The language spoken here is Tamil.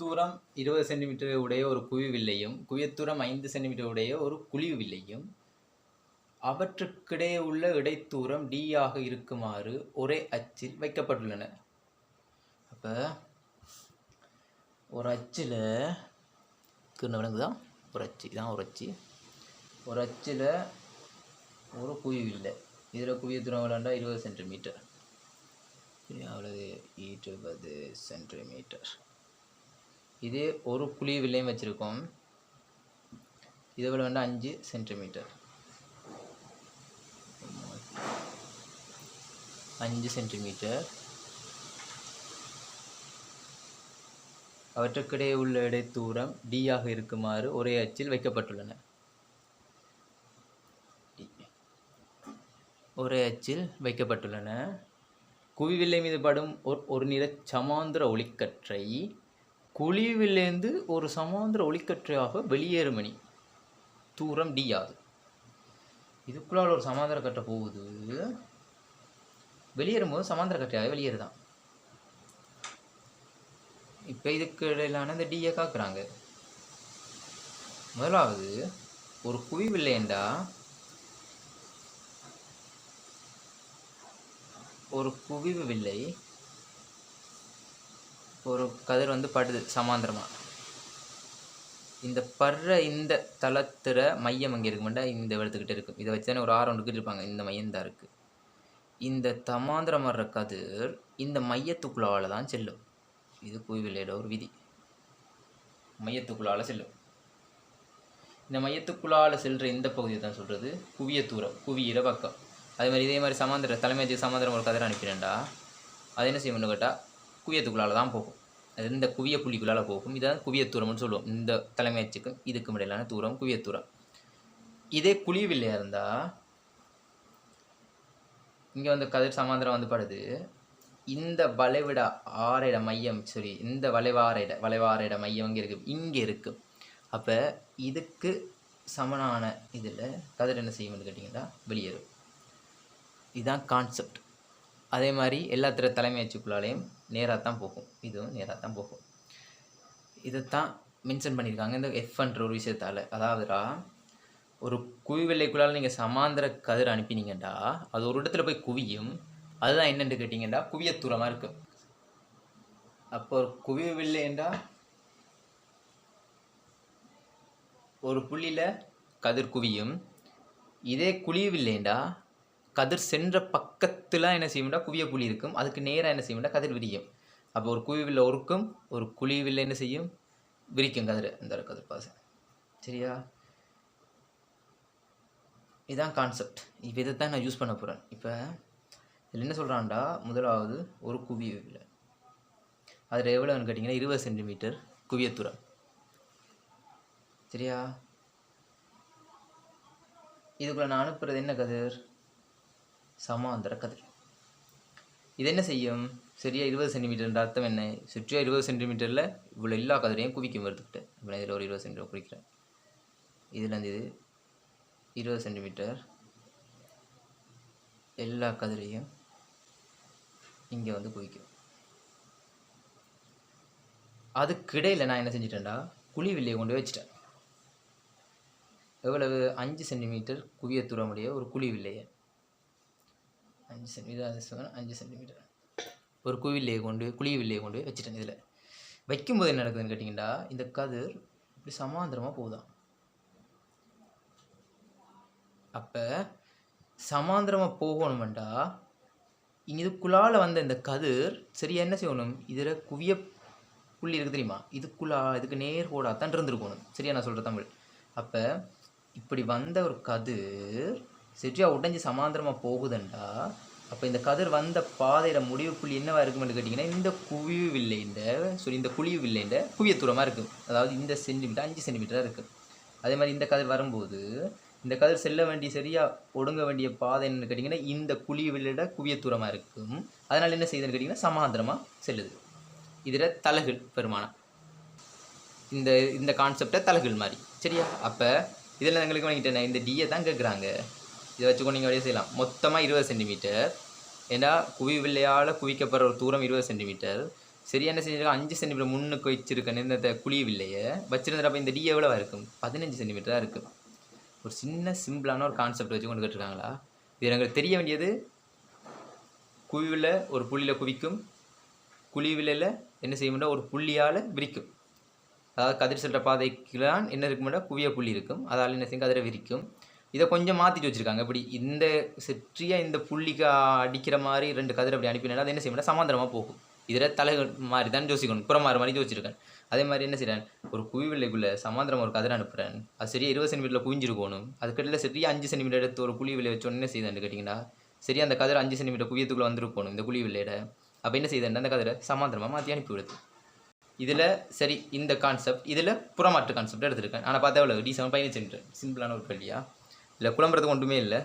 தூரம் இருபது சென்டிமீட்டர் உடைய ஒரு குவி வில்லையும் குவியத்தூரம் ஐந்து சென்டிமீட்டர் உடைய ஒரு குழிவு வில்லையும் அவற்றுக்கிடையே உள்ள இடைத்தூரம் டி ஆக இருக்குமாறு ஒரே அச்சில் வைக்கப்பட்டுள்ளன. அப்போ ஒரு அச்சில் கிருண விலங்குதா ஒரு அச்சு இதான் ஒரு அச்சு. ஒரு அச்சில் ஒரு குவி இல்லை இதில் குவியத்தூரம் விளாண்டா இருபது சென்டிமீட்டர். சரி அவ்வளவு இருபது சென்டிமீட்டர். இது ஒரு குழி வில்லையும் வச்சுருக்கோம். இதை விட வேண்டாம் அஞ்சு சென்டிமீட்டர். அஞ்சு சென்டிமீட்டர். அவற்றுக்கிடையே உள்ள இடைத்தூரம் டி ஆக இருக்குமாறு ஒரே அச்சில் வைக்கப்பட்டுள்ளன. ஒரே அச்சில் வைக்கப்பட்டுள்ளன. குவிவில்லை மீது படும் ஒரு ஒரு நிற சமாந்திர ஒளிக்கற்றை குழிவிலேருந்து ஒரு சமாந்திர ஒளிக்கற்றையாக வெளியேறும் மணி தூரம் டி ஆகுது இதுக்குள்ளால் ஒரு சமாந்திர கட்டை போகுது. வெளியேறும்போது சமாந்திர கட்டையாக வெளியேறுதான். இப்போ இதுக்கு இடையிலான இந்த டியை காக்குறாங்க. முதலாவது ஒரு குவிவில்லைண்டா ஒரு குவிவு வில்லை. ஒரு கதிர் வந்து படுது சமாந்திரமாக இந்த படுற இந்த தளத்துற மையம் அங்கே இருக்க மாட்டா இந்த இடத்துக்கிட்ட இருக்கும் இதை வச்சு தானே ஒரு ஆறு ஒன்று இருப்பாங்க. இந்த மையம் தான் இருக்குது இந்த தமாந்திரம் வர்ற கதிர் இந்த மையத்துக்குள்ளால தான் செல்லும். இது குவிவிலையோட ஒரு விதி. மையத்துக்குள்ளால் செல்லும். இந்த மையத்துக்குள்ளால் செல்கிற இந்த பகுதியை தான் சொல்கிறது குவிய தூரம் குவியிற பக்கம். அதே மாதிரி இதே மாதிரி சமாந்திர தலைமையத்துக்கு சமாந்திரம் ஒரு கதிரை அனுப்பினேன்டா அது என்ன செய்யணும்னு கேட்டால் குவியத்துக்குள்ளால் தான் போகும். அது இந்த குவிய புள்ளிக்குள்ளால் போகும். இதுதான் குவிய தூரம்னு சொல்லுவோம். இந்த தலைமையச்சுக்கும் இதுக்கும் இடையிலான தூரம் குவிய தூரம். இதே குழிவில்லையாக இருந்தால் இங்கே வந்து கதிர் சமாந்திரம் வந்து படுது. இந்த வளைவிட ஆரைட மையம் சரி இந்த வளைவாரையிட வளைவாரையிட மையம் இங்கே இருக்குது இங்கே இருக்குது அப்போ இதுக்கு சமனான இதில் கதிர் என்ன செய்யும்னு கேட்டிங்கன்னா வெளியேறும். இதுதான் கான்செப்ட் அதே மாதிரி எல்லாத்திர தலைமை அச்சுக்குள்ளாலையும் நேராக தான் போகும். இதுவும் நேராக தான் போகும். இதைத்தான் மென்ஷன் பண்ணியிருக்காங்க. இந்த எஃப்ன்ற ஒரு விஷயத்தால். அதாவதுடா ஒரு குவிவெல்லைக்குள்ளால் நீங்கள் சமாந்திர கதிர் அனுப்பினீங்கடா அது ஒரு இடத்துல போய் குவியும். அதுதான் என்னென்னு கேட்டிங்கடா குவியத்தூரமாக இருக்கும் அப்போ ஒரு குவியவில்லைண்டா ஒரு புள்ளியில் கதிர் குவியும். இதே குழியவில்லைண்டா கதிர் சென்ற பக்கத்தில் என்ன செய்யும்டா? குவிய புள்ளி இருக்கும். அதுக்கு நேராக என்ன செய்யும்டா? கதிர் விரியும். அப்போ ஒரு குவிவில் ஒருக்கும் ஒரு குழிவில் என்ன செய்யும்? விரிக்கும் கதிர். இந்த கதிர் பாசை. சரியா? இதான் கான்செப்ட் இப்போ இதை தான் நான் யூஸ் பண்ண போகிறேன் இப்போ இதில் என்ன சொல்கிறான்டா முதலாவது ஒரு குவியவில் அதில் எவ்வளோன்னு கேட்டிங்கன்னா இருபது சென்டிமீட்டர் குவியத்துறம் சரியா? இதுக்குள்ளே நான் அனுப்புறது என்ன கதிர்? சமாந்தர கதிர் இது என்ன செய்யும்? சரியா இருபது சென்டிமீட்டர் அர்த்தம் என்ன? சுற்றியா இருபது சென்டிமீட்டரில் இவ்வளோ எல்லா கதிரையும் குவிக்கும் வருதுக்கிட்ட. இப்போ நான் இதில் ஒரு இருபது சென்டிமீட்டர் குறிக்கிறேன். இதுலேருந்து இது இருபது சென்டிமீட்டர். எல்லா கதிரையும் இங்கே வந்து குவிக்கும். அதுக்கிடையில் நான் என்ன செஞ்சிட்டேன்டா? குழி வில்லையை கொண்டு வச்சுட்டேன் வச்சிட்டேன். எவ்வளவு? அஞ்சு சென்டிமீட்டர் குவிய தூரமுடைய ஒரு குழி வில்லையை. அஞ்சு சென்டிமீட்டர் அஞ்சு சென்டிமீட்டர் ஒரு குவில்லையை கொண்டு குழி வில்லையை கொண்டு வச்சுட்டேன் இதில். வைக்கும்போது என்ன நடக்குதுன்னு கேட்டிங்கன்னா இந்த கதிர் இப்படி சமாந்திரமாக போகுதான். அப்போ சமாந்திரமாக போகணுமெண்டா இங்கே இதுக்குள்ளால் வந்த இந்த கதிர் சரியாக என்ன செய்யணும்? இதில் குவிய புள்ளி இருக்குது தெரியுமா? இதுக்குள்ளா இதுக்கு நேர் கோடாக தான் இருந்திருக்கணும். சரியா நான் சொல்கிற தமிழ். அப்போ இப்படி வந்த ஒரு கதிர் சிட்ரியா உடைஞ்சு சமாந்திரமாக போகுதுண்டா. அப்போ இந்த கதிர் வந்த பாதையில் முடிவு புள்ளி என்னவா இருக்கும்னு கேட்டிங்கன்னா இந்த குவிவு வில்லைண்ட சொல்லி இந்த குழிவு வில்லைண்ட குவிய தூரமாக இருக்கும் அதாவது இந்த சென்டிமீட்டர் அஞ்சு சென்டிமீட்டராக இருக்குது அதே மாதிரி இந்த கதிர் வரும்போது இந்த கதிர் செல்ல வேண்டிய சரியாக ஒடுங்க வேண்டிய பாதை என்னன்னு கேட்டிங்கன்னா இந்த குழி வில்லைட குவிய தூரமாக இருக்கும். அதனால் என்ன செய்யுதுன்னு கேட்டிங்கன்னா சமாந்திரமாக செல்லுது. இதில் தலகில் பெருமானம் இந்த இந்த கான்செப்டை தலகில் மாதிரி. சரியா? அப்போ இதில் எங்களுக்கு வாங்கிட்டேன் இந்த டிஏ தான் கேட்குறாங்க இதை வச்சுக்கொண்டு நீங்கள் அப்படியே செய்யலாம். மொத்தமாக இருபது சென்டிமீட்டர். ஏன்னா குவி வில்லையால் குவிக்கப்படுற ஒரு தூரம் இருபது சென்டிமீட்டர். சரி என்ன செஞ்சிருக்கா? அஞ்சு சென்டிமீட்டர் முன்னுக்கு வச்சிருக்கேன் இந்த குழி வில்லையை. வச்சிருந்தப்ப இந்த டி எவ்வளோ இருக்கும் பதினஞ்சு சென்டிமீட்டர் தான் இருக்கும் ஒரு சின்ன சிம்பிளான ஒரு கான்செப்ட் வச்சு கொண்டு கேட்டிருக்காங்களா? இது எங்களுக்கு தெரிய வேண்டியது. குவிவில் ஒரு புள்ளியில் குவிக்கும். குழிவிலையில் என்ன செய்யும்னா ஒரு புள்ளியால் விரிக்கும். அதாவது கதிர் செல்ற பாதைக்குலாம் என்ன இருக்கும்னா குவிய புள்ளி இருக்கும். அதால் என்ன செய்யும்? கதிரை விரிக்கும். இதை கொஞ்சம் மாற்றிட்டு வச்சுருக்காங்க. இப்படி இந்த செற்றியாக இந்த புள்ளிக்கு அடிக்கிற மாதிரி ரெண்டு கதிர் அப்படி அனுப்பினா அது என்ன செய்யணும் சமாந்தரமாக போகும். இதில் தலை மாதிரி தான் யோசிக்கணும் புறமாறு மாதிரி யோசிச்சிருக்கேன் அதே மாதிரி என்ன செய்கிறேன் ஒரு குவிவில்லைக்குள்ளே சமாந்திரம் ஒரு கதிரை அனுப்புகிறேன் அது சரியாக இருபது சென்டிமீட்டரில் குவிஞ்சிருக்கணும். அதுக்கிட்ட சரியாக அஞ்சு சென்டிமீட்டர் எடுத்து ஒரு குழி விலை வச்சோன்னு என்ன செய்யுதுன்னு கேட்டிங்கன்னா சரியாக அந்த கதிர் அஞ்சு சென்டிமீட்டர் குவியத்துக்குள்ளே வந்துருக்கணும் இந்த குழி விலையிட அப்போ என்ன செய்தேன் அந்த கதிரை சமாந்திரமாக மாற்றி அனுப்பிவிடுது இதில் சரி இந்த கான்செப்ட் இதில் புறமாற்று கான்செப்ட் எடுத்திருக்கேன். ஆனால் பார்த்தா எவ்வளோ டி செவன் பதினஞ்சு சென்டிமீட்டர். சிம்பிளான ஒரு கல்வியா இல்லை குழம்புறதுக்கு ஒன்றுமே இல்லை.